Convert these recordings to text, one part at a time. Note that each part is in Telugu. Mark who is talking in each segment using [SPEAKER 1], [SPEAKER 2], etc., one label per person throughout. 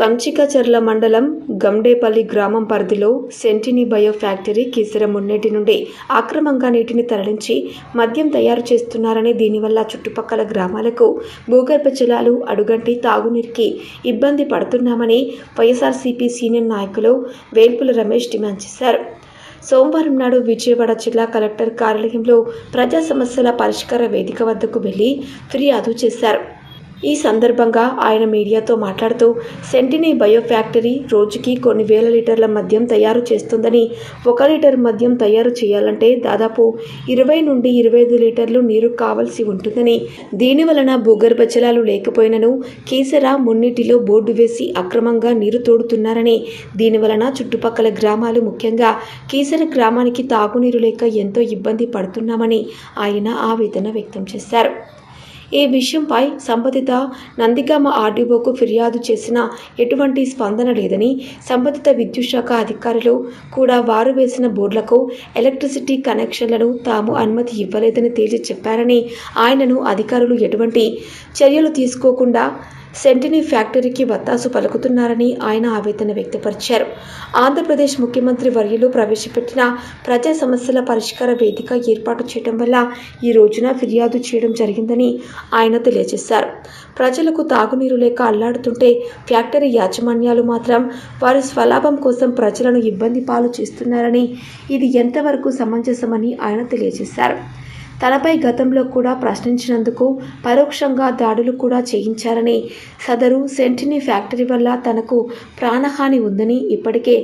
[SPEAKER 1] కంచికచర్ల మండలం గండేపల్లి గ్రామం పరిధిలో సెంటినీ బయో ఫ్యాక్టరీ కీసర మున్నేటి నుండి అక్రమంగా నీటిని తరలించి మద్యం తయారు చేస్తున్నారని దీనివల్ల చుట్టుపక్కల గ్రామాలకు భూగర్భ జలాలు అడుగంటి తాగునీరుకి ఇబ్బంది పడుతున్నామని వైఎస్ఆర్సీపీ సీనియర్ నాయకులు వేల్పుల రమేష్ డిమాండ్ చేశారు. సోమవారం నాడు విజయవాడ జిల్లా కలెక్టర్ కార్యాలయంలో ప్రజా సమస్యల పరిష్కార వేదిక వద్దకు వెళ్ళి ఫిర్యాదు చేశారు. ఈ సందర్భంగా ఆయన మీడియాతో మాట్లాడుతూ సెంటినీ బయో ఫ్యాక్టరీ రోజుకి కొన్ని వేల లీటర్ల మద్యం తయారు చేస్తుందని ఒక లీటర్ మద్యం తయారు చేయాలంటే దాదాపు ఇరవై నుండి ఇరవై ఐదు లీటర్లు నీరు కావలసి ఉంటుందని దీని వలన భూగర్భ జలాలు లేకపోయినను కీసర మున్నిటిలో బోర్డు వేసి అక్రమంగా నీరు తోడుతున్నారని దీని వలన చుట్టుపక్కల గ్రామాలు ముఖ్యంగా కీసర గ్రామానికి తాగునీరు లేక ఎంతో ఇబ్బంది పడుతున్నామని ఆయన ఆవేదన వ్యక్తం చేశారు. ఈ విషయంపై సంబంధిత నందిగామ ఆర్డీఓకు ఫిర్యాదు చేసినా ఎటువంటి స్పందన లేదని సంబంధిత విద్యుత్ శాఖ అధికారులు కూడా వారు వేసిన బోర్డులకు ఎలక్ట్రిసిటీ కనెక్షన్లను తాము అనుమతి ఇవ్వలేదని తేల్చి చెప్పారని ఆయనను అధికారులు ఎటువంటి చర్యలు తీసుకోకుండా సెంటినీ ఫ్యాక్టరీకి వత్తాసు పలుకుతున్నారని ఆయన ఆవేదన వ్యక్తపరిచారు. ఆంధ్రప్రదేశ్ ముఖ్యమంత్రి వర్యులు ప్రవేశపెట్టిన ప్రజా సమస్యల పరిష్కార వేదిక ఏర్పాటు చేయడం వల్ల ఈ రోజున ఫిర్యాదు చేయడం జరిగిందని ఆయన తెలియజేశారు. ప్రజలకు తాగునీరు లేక అల్లాడుతుంటే ఫ్యాక్టరీ యాజమాన్యాలు మాత్రం వారి స్వలాభం కోసం ప్రజలను ఇబ్బంది పాలు చేస్తున్నారని ఇది ఎంతవరకు సమంజసమని ఆయన తెలియజేశారు. తనపై గతంలో కూడా ప్రశ్నించినందుకు పరోక్షంగా దాడులు కూడా చేయించారని. సదరు సెంటినీ ఫ్యాక్టరీ వల్ల తనకు ప్రాణహాని ఉందని ఇప్పటికే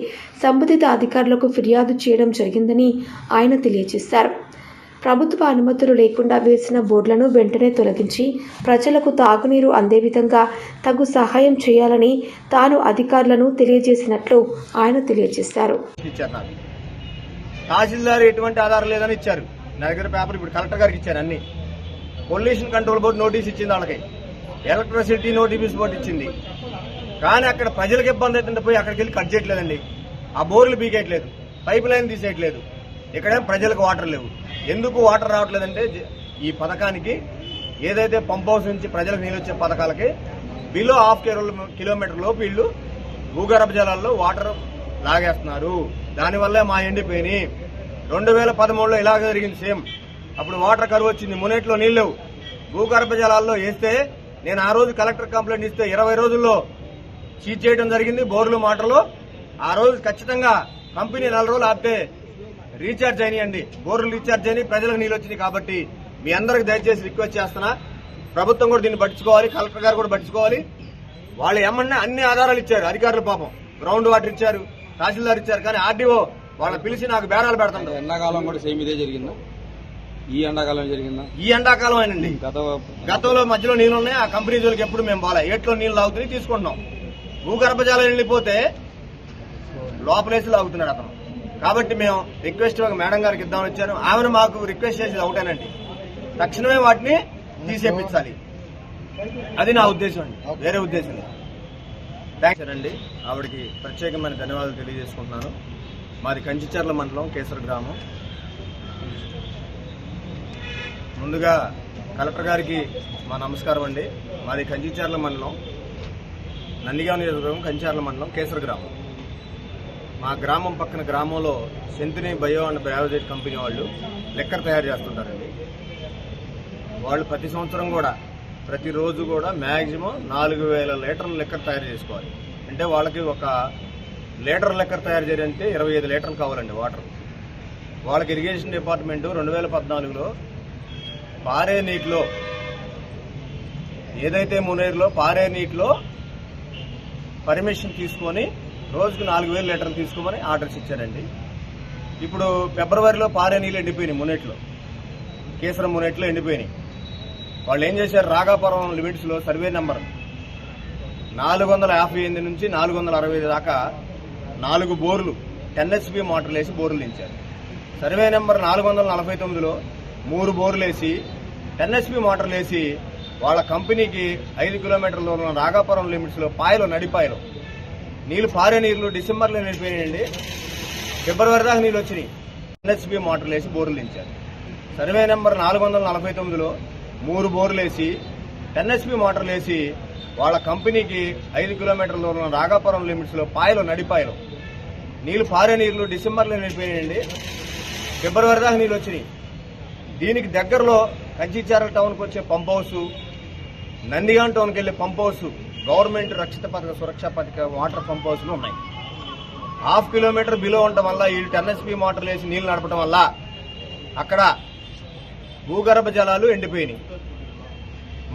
[SPEAKER 1] సంబంధిత అధికారులకు ఫిర్యాదు చేయడం జరిగిందని ఆయన తెలియజేశారు. ప్రభుత్వ అనుమతులు లేకుండా వేసిన బోర్డులను వెంటనే తొలగించి ప్రజలకు తాగునీరు అందే విధంగా తగు సహాయం చేయాలని తాను అధికారులను తెలియజేసినట్లు ఆయన తెలియజేశారు.
[SPEAKER 2] ఇచ్చారు తహసీల్దార్ ఎటువంటి ఆధారం లేదని ఇచ్చారు. నా దగ్గర పేపర్ ఇప్పుడు కలెక్టర్ గారికి ఇచ్చాను అన్ని. పొల్యూషన్ కంట్రోల్ బోర్డు నోటీస్ ఇచ్చింది వాళ్ళకి. ఎలక్ట్రిసిటీ నోటీస్ బోర్డు ఇచ్చింది. కానీ అక్కడ ప్రజలకు ఇబ్బంది అవుతుంటే పోయి అక్కడికి వెళ్ళి కట్ చేయట్లేదండి. ఆ బోర్లు బీకేయట్లేదు పైప్ లైన్ తీసేయట్లేదు. ఇక్కడేం ప్రజలకు వాటర్ లేవు. ఎందుకు వాటర్ రావట్లేదంటే ఈ పథకానికి ఏదైతే పంప్ హౌస్ నుంచి ప్రజలకు నీళ్ళు వచ్చే పథకాలకి బిలో హాఫ్ కిలోమీటర్ లోపు వీళ్ళు భూగర్భ జలాల్లో వాటర్ లాగేస్తున్నారు. దానివల్లే మా ఎండిపోయినాయి. రెండు వేల పదమూడులో ఇలాగ జరిగింది సేమ్. అప్పుడు వాటర్ కరువు వచ్చింది. మునేట్లో నీళ్ళు లేవు. భూగర్భ జలాల్లో వేస్తే నేను ఆ రోజు కలెక్టర్ కంప్లైంట్ ఇస్తే ఇరవై రోజుల్లో చీజ్ చేయడం జరిగింది బోర్లు మాటలు ఆ రోజు ఖచ్చితంగా కంపెనీ నెల రోజులు ఆపితే రీఛార్జ్ అయినాయండి. బోర్లు రీఛార్జ్ అయినాయి ప్రజలకు నీళ్ళు వచ్చినాయి కాబట్టి మీ అందరికి దయచేసి రిక్వెస్ట్ చేస్తున్నా. ప్రభుత్వం కూడా దీన్ని పట్టించుకోవాలి కలెక్టర్ గారు కూడా పట్టించుకోవాలి. వాళ్ళు ఏమన్నా అన్ని ఆధారాలు ఇచ్చారు. అధికారులు పాపం. గ్రౌండ్ వాటర్ ఇచ్చారు తహసీల్దార్ ఇచ్చారు కానీ ఆర్డీఓ వాళ్ళని పిలిచి నాకు బేరాలు పెడుతుంటారు
[SPEAKER 3] ఎండాకాలం కూడా సేమ్ ఇదే జరిగిందా? ఈ ఎండాకాలం జరిగిందా?
[SPEAKER 2] ఈ ఎండాకాలం అయినండి
[SPEAKER 3] గత
[SPEAKER 2] గతంలో మధ్యలో నీళ్ళు ఉన్నాయి ఆ కంపెనీ జోలికి ఎప్పుడు మేము బాగా ఏట్లో నీళ్ళు లాగుతున్నాయి తీసుకుంటున్నాం. భూగర్భ జలం వెళ్ళిపోతే లోపలేసి లాగుతున్నాడు అతను. కాబట్టి మేము రిక్వెస్ట్ ఒక మేడం గారికి ఇద్దామని వచ్చాను. ఆమెను మాకు రిక్వెస్ట్ చేసేది ఒకటేనండి తక్షణమే వాటిని తీసేపించాలి. అది నా ఉద్దేశం అండి. వేరే ఉద్దేశం థ్యాంక్స్ అండి. ఆవిడకి ప్రత్యేకమైన ధన్యవాదాలు తెలియజేసుకుంటున్నాను. మాది కంచిచర్ల మండలం కేసర గ్రామం. ముందుగా కలెక్టర్ గారికి మా నమస్కారం అండి. మాది కంచిచర్ల మండలం నందిగామ నియోజకవర్గం కంచార్ల మండలం కేసర గ్రామం. మా గ్రామం పక్కన గ్రామంలో సెంతిని బయో అండ్ బయోజెట్ కంపెనీ వాళ్ళు లెక్కర్ తయారు చేస్తుంటారండి. వాళ్ళు ప్రతి సంవత్సరం కూడా ప్రతిరోజు కూడా మ్యాక్సిమం నాలుగు వేల లీటర్ల లెక్కర్ తయారు చేసుకోవాలి. అంటే వాళ్ళకి ఒక లీటర్ లెక్కర్ తయారు చేయాలంటే ఇరవై ఐదు లీటర్లు కావాలండి వాటర్. వాళ్ళకి ఇరిగేషన్ డిపార్ట్మెంట్ రెండు వేల పద్నాలుగులో పారే నీటిలో ఏదైతే మునేరులో పారే నీటిలో పర్మిషన్ తీసుకొని రోజుకు నాలుగు వేల లీటర్లు తీసుకోమని ఆర్డర్స్ ఇచ్చారండి. ఇప్పుడు ఫిబ్రవరిలో పారే నీళ్ళు ఎండిపోయినాయి మునేట్లో కేసరం మునేట్లో ఎండిపోయినాయి. వాళ్ళు ఏం చేశారు? రాగాపురం లిమిట్స్లో సర్వే నెంబర్ నాలుగు వందల యాభై ఎనిమిది నుంచి నాలుగు వందల అరవై ఐదు దాకా నాలుగు బోర్లు ఎన్ఎస్పి మోటార్లు వేసి బోర్లు దించారు. సర్వే నెంబర్ నాలుగు వందల నలభై తొమ్మిదిలో మూడు బోర్లు వేసి ఎన్ఎస్పి మోటార్లు వేసి వాళ్ళ కంపెనీకి ఐదు కిలోమీటర్ల దూరంలో రాగాపురం లిమిట్స్లో పాయలు నడిపాయలు. నీళ్ళు పారే నీళ్ళు డిసెంబర్లో నిండిపోయినాయండి ఫిబ్రవరి దాకా నీళ్ళు వచ్చినాయి. ఎన్ఎస్పి మోటార్లు వేసి బోర్లు దించారు. సర్వే నెంబర్ నాలుగు వందల నలభై తొమ్మిదిలో మూడు బోర్లు వేసి ఎన్ఎస్పి మోటార్లు వేసి వాళ్ళ కంపెనీకి ఐదు కిలోమీటర్ల దూరం రాగాపురం లిమిట్స్లో పాయలు నడిపాయలు. నీళ్ళు పారే నీళ్ళు డిసెంబర్లో నిండిపోయినాయండి ఫిబ్రవరి దాకా నీళ్ళు వచ్చినాయి. దీనికి దగ్గరలో కంచిచారల టౌన్కి వచ్చే పంప్ హౌస్ నందిగాం టౌన్కి వెళ్ళే పంప్ హౌస్ గవర్నమెంట్ రక్షిత పథక సురక్ష పథక వాటర్ పంప్ హౌస్లు ఉన్నాయి. హాఫ్ కిలోమీటర్ బిలో ఉండటం వల్ల వీళ్ళు టెన్ఎస్పి మోటార్లు వేసి నీళ్ళు నడపడం వల్ల అక్కడ భూగర్భ జలాలు ఎండిపోయినాయి.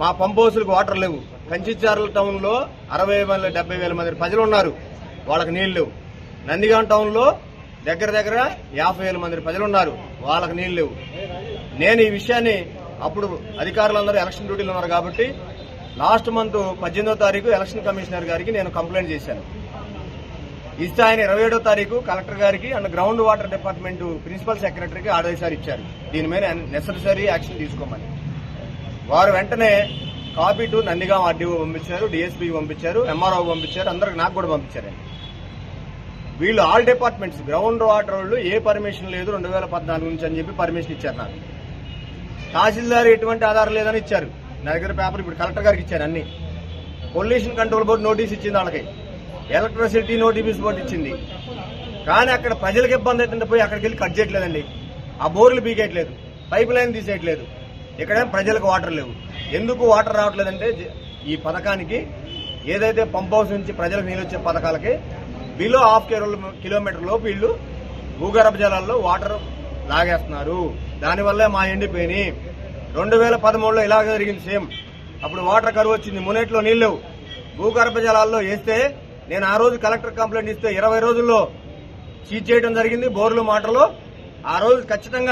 [SPEAKER 2] మా పంప్ హౌస్లకు వాటర్ లేవు. కంచిచార్ల టౌన్లో అరవై వేల డెబ్బై వేల మంది ప్రజలు ఉన్నారు వాళ్ళకి నీళ్ళు. లేవు నందిగాం టౌన్లో దగ్గర దగ్గర యాభై వేల మంది ప్రజలు ఉన్నారు వాళ్ళకి నీళ్ళు. లేవు నేను ఈ విషయాన్ని అప్పుడు అధికారులందరూ ఎలక్షన్ డ్యూటీలు ఉన్నారు కాబట్టి లాస్ట్ మంత్ పద్దెనిమిదో తారీఖు ఎలక్షన్ కమిషనర్ గారికి నేను కంప్లైంట్ చేశాను. ఇస్తే ఆయన ఇరవై ఏడో తారీఖు కలెక్టర్ గారికి and ground water department principal సెక్రటరీకి ఆదేశాలు ఇచ్చారు. దీని మీద నెసరీ యాక్షన్ తీసుకోమని. వారు వెంటనే కాపీ టు నందిగాం ఆర్డీఓ పంపించారు డిఎస్పీకి పంపించారు ఎంఆర్ఓ పంపించారు అందరికి నాకు కూడా పంపించారండి. వీళ్ళు ఆల్ డిపార్ట్మెంట్స్ గ్రౌండ్ వాటర్ వాళ్ళు ఏ పర్మిషన్ లేదు రెండు వేల పద్నాలుగు నుంచి అని చెప్పి పర్మిషన్ ఇచ్చారు నాకు. తహసీల్దార్ ఎటువంటి ఆధారం లేదని ఇచ్చారు. నా దగ్గర పేపర్ ఇప్పుడు కలెక్టర్ గారికి ఇచ్చారు అన్ని. పొల్యూషన్ కంట్రోల్ బోర్డు నోటీస్ ఇచ్చింది వాళ్ళకి. ఎలక్ట్రిసిటీ నోటీస్ బోర్డు ఇచ్చింది. కానీ అక్కడ ప్రజలకు ఇబ్బంది అవుతుంటే పోయి అక్కడికి వెళ్ళి కట్ చేయట్లేదండి. ఆ బోర్లు బీకేయట్లేదు. Pipe line తీసేయట్లేదు. ఇక్కడేం ప్రజలకు వాటర్ లేవు. ఎందుకు వాటర్ రావట్లేదంటే ఈ పథకానికి ఏదైతే పంప్ హౌస్ నుంచి ప్రజలకు నీళ్ళు వచ్చే పథకాలకి బిలో హాఫ్ కిలోమీటర్ లోపు వీళ్ళు భూగర్భ జలాల్లో వాటర్ లాగేస్తున్నారు. దానివల్లే మా ఎండిపోయినాయి. రెండు వేల పదమూడులో ఇలాగ జరిగింది సేమ్. అప్పుడు వాటర్ కరువు వచ్చింది. మునేట్లో నీళ్ళు భూగర్భ జలాల్లో వేస్తే నేను ఆ రోజు కలెక్టర్ కంప్లైంట్ ఇస్తే ఇరవై రోజుల్లో చీజ్ చేయడం జరిగింది బోర్లు మాటలు ఆ రోజు ఖచ్చితంగా